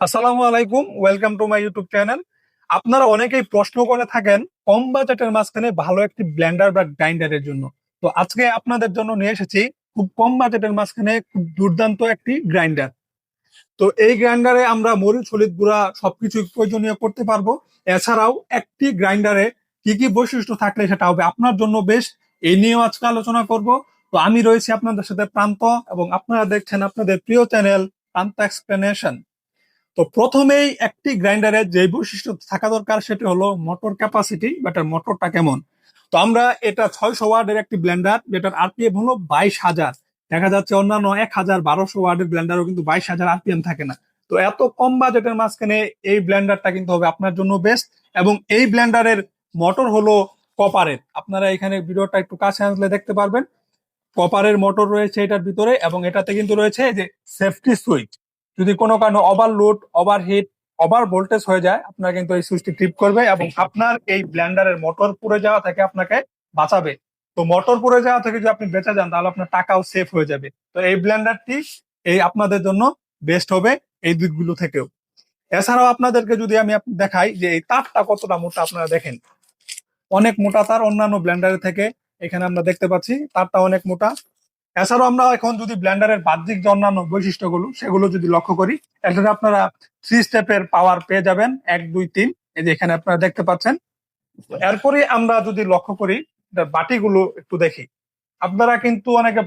আসসালামু আলাইকুম welcome to my YouTube channel আপনারা অনেকেই প্রশ্ন করে থাকেন, কম বাজেটের মাঝখানে ভালো একটি ব্লেন্ডার বা গ্রাইন্ডারের জন্য। তো আজকে আপনাদের জন্য নিয়ে এসেছি খুব কম বাজেটের মাঝখানে খুব দুর্দান্ত একটি গ্রাইন্ডার তো এই গ্রাইন্ডারে আমরা মরিচ, হলুদ গুঁড়া সবকিছু প্রয়োজনীয় করতে পারব। এছাড়াও একটি গ্রাইন্ডারে কি কি বৈশিষ্ট্য থাকলে সেটা হবে আপনার জন্য বেশ এই নিয়েও আজকে আলোচনা করব। তো আমি রয়েছি আপনাদের সাথে প্রান্ত এবং আপনারা দেখছেন আপনাদের প্রিয় চ্যানেল প্রান্ত এক্সপ্লেনেশন তো প্রথমেই একটি গ্রাইন্ডারের যে বৈশিষ্ট্য থাকা দরকার সেটি হলো মোটর ক্যাপাসিটি বা এটার মোটরটা কেমন? তো আমরা এটা ছয়শো ওয়ার্ডের একটি ব্লেন্ডার যেটার আরপিএম হলো বাইশ হাজার। দেখা যাচ্ছে অন্যান্য এক হাজার বারোশো ওয়ার্ডের ব্লেন্ডারও কিন্তু বাইশ হাজার আরপিএম থাকে না। তো এত কম বাজেটের মাঝখানে এই ব্লেন্ডারটা কিন্তু হবে আপনার জন্য বেস্ট এবং এই ব্লেন্ডারের মোটর হলো কপারের আপনারা এখানে ভিডিওটা একটু কাছে আসলে দেখতে পারবেন। কপারের মোটর রয়েছে এটার ভিতরে এবং এটাতে কিন্তু রয়েছে যে সেফটি সুইচ যদি কোনো কারণে overload overheat over heat over voltage হয়ে যায়, আপনার কিন্তু এই সুইচটি ট্রিপ করবে এবং আপনার এই ব্লেন্ডারের মোটর পুড়ে যাওয়া থেকে আপনাকে বাঁচাবে। তো মোটর পুড়ে যাওয়া থেকে যদি আপনি বেঁচে যান, তাহলে আপনার টাকাও সেফ হয়ে যাবে। তো এই ব্লেন্ডারটি এই আপনাদের জন্য বেস্ট হবে এই দিকগুলো থেকেও। এছাড়াও আপনাদেরকে যদি আমি দেখাই যে এই তারটা কতটা মোটা, আপনারা দেখেন। অনেক মোটা তার অন্যান্য ব্লেন্ডারের থেকে এখানে আমরা দেখতে পাচ্ছি, তারটা অনেক মোটা। এছাড়াও আমরা এখন যদি ব্লেন্ডারের বাহ্যিক যে অন্যান্য বৈশিষ্ট্যগুলো সেগুলো যদি লক্ষ্য করি এটাতে আপনারা থ্রি স্টেপের পাওয়ার পেয়ে যাবেন। এক, দুই, তিন। এই যে এখানে আপনারা দেখতে পাচ্ছেন। এরপরে আমরা যদি লক্ষ্য করি বাটিগুলো একটু দেখি। আপনারা কিন্তু অনেকে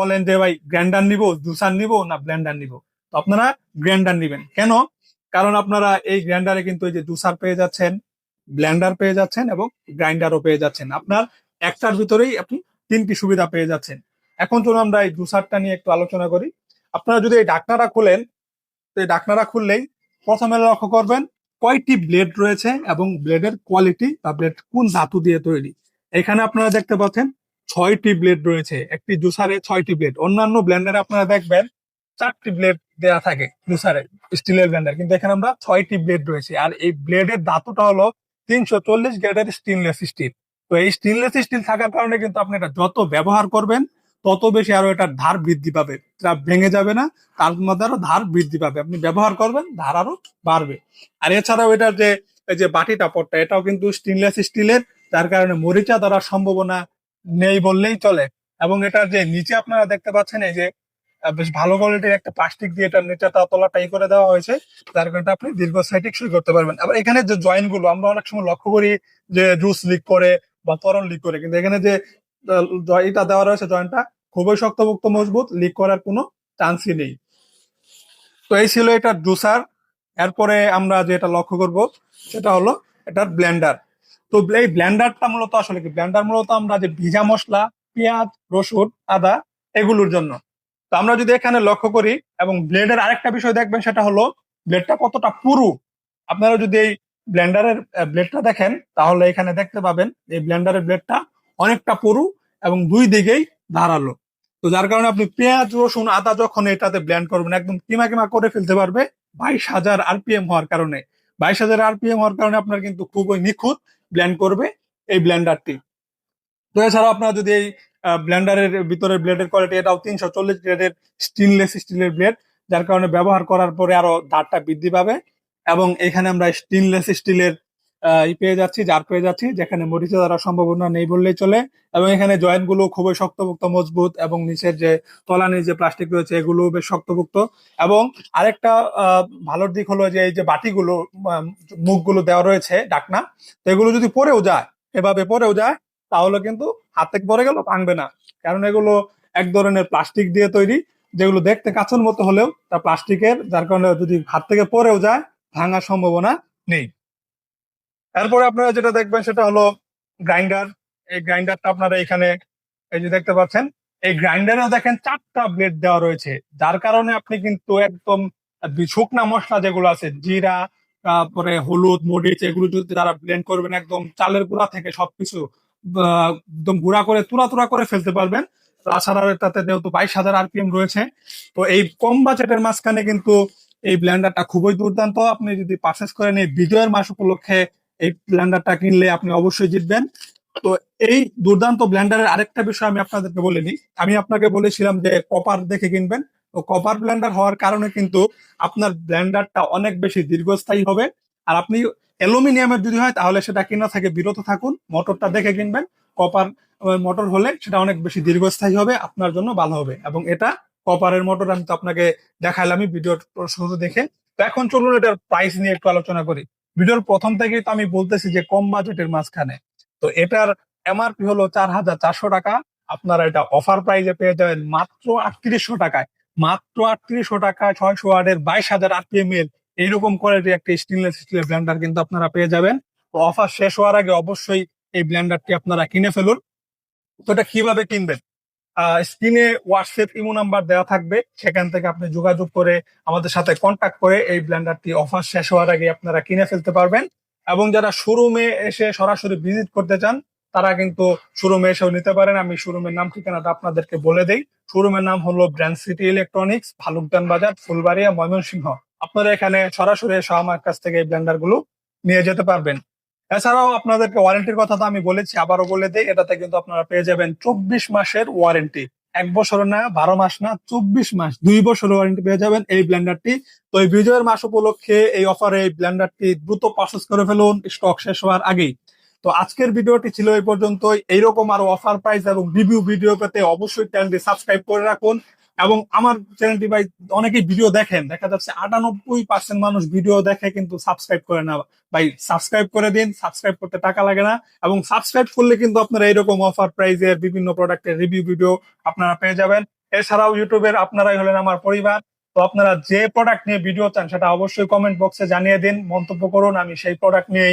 বলেন যে ভাই, গ্রাইন্ডার নিব, জুসার নিব না ব্ল্যান্ডার নিব? তো আপনারা গ্রাইন্ডার নিবেন। কেন? কারণ আপনারা এই গ্রাইন্ডারে কিন্তু এই যে জুসার পেয়ে যাচ্ছেন ব্ল্যান্ডার পেয়ে যাচ্ছেন এবং গ্রাইন্ডারও পেয়ে যাচ্ছেন। আপনার একটার ভিতরেই আপনি তিনটি সুবিধা পেয়ে যাচ্ছেন। এখন চলুন আমরা এই জুসারটা নিয়ে একটু আলোচনা করি। আপনারা যদি এই ডাকনাটা খুলেন, তো এই ডাকনাটা খুললেই প্রথমে লক্ষ্য করবেন কয়টি ব্লেড রয়েছে এবং ব্লেডের কোয়ালিটি বা ব্লেড কোন ধাতু দিয়ে তৈরি। এখানে আপনারা দেখতে পাচ্ছেন ছয়টি ব্লেড রয়েছে, একটি জুসারে ছয়টি ব্লেড। অন্যান্য ব্লেন্ডারে আপনারা দেখবেন চারটি ব্লেড দেওয়া থাকে জুসারে, স্টিলের ব্লেন্ডার। কিন্তু এখানে আমরা ছয়টি ব্লেড রয়েছে আর এই ব্লেডের ধাতুটা হলো তিনশো চল্লিশ গ্রেডের স্টেনলেস স্টিল। তো এই স্টেনলেস স্টিল থাকার কারণে কিন্তু আপনি এটা যত ব্যবহার করবেন তত বেশি আরও এটার ধার বৃদ্ধি পাবে। এটা ভেঙে যাবে না, তার মধ্যে আরও ধার বৃদ্ধি পাবে। আপনি ব্যবহার করবেন, ধার আরও বাড়বে। আর এছাড়াও এটার যে যে বাটিটা, পটটা, এটাও কিন্তু স্টেনলেস স্টিলের যার কারণে মরিচা ধরার সম্ভাবনা নেই বললেই চলে। এবং এটার যে নিচে আপনারা দেখতে পাচ্ছেন, এই যে বেশ ভালো কোয়ালিটির একটা প্লাস্টিক দিয়ে এটার নিচেটা তলাটাই করে দেওয়া হয়েছে। যার কারণে আপনি দীর্ঘ সাইটিক সই করতে পারবেন। আবার এখানে যে জয়েন্টগুলো, আমরা অনেক সময় লক্ষ্য করি যে জুস লিক করে বা তরল লিক করে। কিন্তু এখানে যে এটা দেওয়া রয়েছে জয়েন্টটা। খুবই শক্তপোক্ত মজবুত লিক করার কোনো চান্সই নেই। তো এই ছিল এটার জুসার এরপরে আমরা যেটা লক্ষ্য করব, সেটা হলো এটার ব্লেন্ডার তো এই ব্লেন্ডারটা মূলত আসলে কি? ব্লেন্ডার মূলত আমরা যে ভিজা মশলা, পেঁয়াজ, রসুন, আদা এগুলোর জন্য। তো আমরা যদি এখানে লক্ষ্য করি এবং ব্লেডের আরেকটা বিষয় দেখবেন, সেটা হলো ব্লেডটা কতটা পুরু। আপনারা যদি এই ব্লেন্ডারের ব্লেডটা দেখেন, তাহলে এখানে দেখতে পাবেন এই ব্লেন্ডারের ব্লেডটা অনেকটা পুরু এবং দুই দিকেই ধারালো। তো যার কারণে আপনি পেঁয়াজ, রসুন, আদা যখন এটাতে ব্লেন্ড করবেন, একদম কিমা কিমা করে ফেলতে পারবে বাইশ হাজার আরপিএম হওয়ার কারণে। বাইশ হাজার আরপিএম হওয়ার কারণে আপনার কিন্তু খুবই নিখুঁত ব্ল্যান্ড করবে এই ব্ল্যান্ডারটি তো এছাড়াও আপনার যদি এই ব্ল্যান্ডারের ভিতরে ব্লেডের কোয়ালিটি এটাও তিনশো চল্লিশ গ্রেডের স্টেনলেস স্টিলের ব্লেড যার কারণে ব্যবহার করার পরে আরও দাঁতটা বৃদ্ধি পাবে এবং এখানে আমরা স্টেনলেস স্টিলের পেয়ে যাচ্ছি জার পেয়ে যাচ্ছি যেখানে মরিচে ধরার সম্ভাবনা নেই বললেই চলে। এবং এখানে জয়েন্টগুলো খুবই শক্তপোক্ত মজবুত এবং নিচের যে তলানির যে প্লাস্টিক রয়েছে এগুলো বেশ শক্তপোক্ত এবং আরেকটা আহ, ভালো দিক হলো যে এই যে বাটিগুলো মুখগুলো দেওয়া রয়েছে ডাকনা তো এগুলো যদি পরেও যায় এভাবে পরেও যায় তাহলে কিন্তু হাত থেকে পরে গেল ভাঙবে না। কারণ এগুলো এক ধরনের প্লাস্টিক দিয়ে তৈরি যেগুলো দেখতে কাঁচের মতো হলেও তা প্লাস্টিকের যার কারণে যদি হাত থেকে পরেও যায় ভাঙার সম্ভাবনা নেই। এরপরে আপনারা যেটা দেখবেন সেটা হলো গ্রাইন্ডার এই গ্রাইন্ডারটা আপনারা এখানে এই যে দেখতে পাচ্ছেন, এই গ্রাইন্ডারেও দেখেন চারটা ব্লেড দেওয়া রয়েছে। যার কারণে আপনি কিন্তু একদম শুকনা মশলা যেগুলো আছে, জিরা, তারপরে হলুদ, মরিচ, এগুলো যদি তারা ব্লেন্ড করবেন একদম চালের গুঁড়া থেকে সবকিছু একদম গুঁড়া করে, তুরা তুরা করে ফেলতে পারবেন। তাছাড়া তাতে যেহেতু বাইশ হাজার আরপিএম রয়েছে, তো এই কম বাজেটের মাঝখানে কিন্তু এই ব্লেন্ডারটা খুবই দুর্দান্ত। আপনি যদি পারচেস করেন এই বিজয়ের মাস উপলক্ষে এই ব্ল্যান্ডারটা কিনলে আপনি অবশ্যই জিতবেন। তো এই দুর্দান্ত ব্লেন্ডারের আরেকটা বিষয় আমি আপনাদেরকে বলে নিই। আমি আপনাকে বলেছিলাম যে কপার দেখে কিনবেন। তো কপার ব্ল্যান্ডার হওয়ার কারণে কিন্তু আপনার ব্লেন্ডারটা অনেক বেশি দীর্ঘস্থায়ী হবে। আর আপনি অ্যালুমিনিয়ামের যদি হয়, তাহলে সেটা কিনা থেকে বিরত থাকুন, মোটরটা দেখে কিনবেন। কপার মোটর হলে সেটা অনেক বেশি দীর্ঘস্থায়ী হবে, আপনার জন্য ভালো হবে। এবং এটা কপারের মোটর আমি তো আপনাকে দেখাইলামই ভিডিও দেখে। তো এখন চলুন এটার প্রাইস নিয়ে একটু আলোচনা করি। ভিডিওর প্রথম থেকেই তো আমি বলতেছি যে কম বাজেটের মাঝখানে। তো এটার এমআরপি হলো চার হাজার চারশো টাকা। আপনারা এটা অফার প্রাইজে পেয়ে যাবেন মাত্র আটত্রিশশো টাকায়। মাত্র আটত্রিশশো টাকায় ছয়শো ওয়ার্ডের বাইশ হাজার আরপিএম এর এইরকম কোয়ালিটির একটা স্টেনলেস স্টিলের ব্লেন্ডার কিন্তু আপনারা পেয়ে যাবেন। তো অফার শেষ হওয়ার আগে অবশ্যই এই ব্লেন্ডারটি আপনারা কিনে ফেলুন। তো এটা কীভাবে কিনবেন? স্ক্রিনে হোয়াটসঅ্যাপ ইমো নাম্বার দেওয়া থাকবে। সেখান থেকে আপনি যোগাযোগ করে আমাদের সাথে কন্ট্যাক্ট করে এই ব্লেন্ডারটি অফার শেষ হওয়ার আগে আপনারা কিনে ফেলতে পারবেন। এবং যারা শোরুমে এসে সরাসরি ভিজিট করতে চান, তারা কিন্তু শোরুমে এসেও নিতে পারেন। আমি শোরুমের নাম, ঠিকানাটা আপনাদেরকে বলে দেই। শোরুমের নাম হলো ব্র্যান্ড সিটি ইলেকট্রনিক্স ভালুকদান বাজার, ফুলবাড়িয়া, ময়মনসিংহ। আপনারা এখানে সরাসরি এসে আমার কাছ থেকে এই ব্লেন্ডারগুলো নিয়ে যেতে পারবেন। এছাড়াও আপনাদেরকে ওয়ারেন্টির কথা তো আমি বলেছি, আবারও বলে দিই, এটাতে কিন্তু আপনারা পেয়ে যাবেন চব্বিশ মাসের ওয়ারেন্টি এক বছর না, বারো মাস না, চব্বিশ মাস, দুই বছর ওয়ারেন্টি পেয়ে যাবেন এই ব্লেন্ডারটি তো এই বিজয়ের মাস উপলক্ষে এই অফারে এই ব্লেন্ডারটি দ্রুত পারচেস করে ফেলুন স্টক শেষ হওয়ার আগেই। তো আজকের ভিডিওটি ছিল এই পর্যন্তই। এইরকম আরও অফার প্রাইস এবং রিভিউ ভিডিও পেতে অবশ্যই চ্যানেলটি সাবস্ক্রাইব করে রাখুন। এবং আমার চ্যানেলটি ভাই অনেকেই ভিডিও দেখেন। দেখা যাচ্ছে আটানব্বই পার্সেন্ট মানুষ ভিডিও দেখে কিন্তু সাবস্ক্রাইব করে না। ভাই সাবস্ক্রাইব করে দিন সাবস্ক্রাইব করতে টাকা লাগে না এবং সাবস্ক্রাইব করলে কিন্তু আপনারা এরকম অফার প্রাইজের বিভিন্ন প্রোডাক্টের রিভিউ ভিডিও আপনারা পেয়ে যাবেন। এছাড়াও ইউটিউবের আপনারাই হলেন আমার পরিবার। তো আপনারা যে প্রোডাক্ট নিয়ে ভিডিও চান সেটা অবশ্যই কমেন্ট বক্সে জানিয়ে দিন, মন্তব্য করুন। আমি সেই প্রোডাক্ট নিয়ে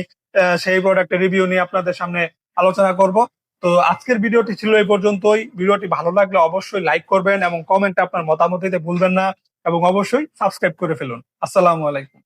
সেই প্রোডাক্টের রিভিউ নিয়ে আপনাদের সামনে আলোচনা করব। তো আজকের ভিডিওটি ছিল এই পর্যন্তই। ভিডিওটি ভালো লাগলে অবশ্যই লাইক করবেন এবং কমেন্টে আপনার মতামত দিতে ভুলবেন না এবং অবশ্যই সাবস্ক্রাইব করে ফেলুন। আসসালামু আলাইকুম।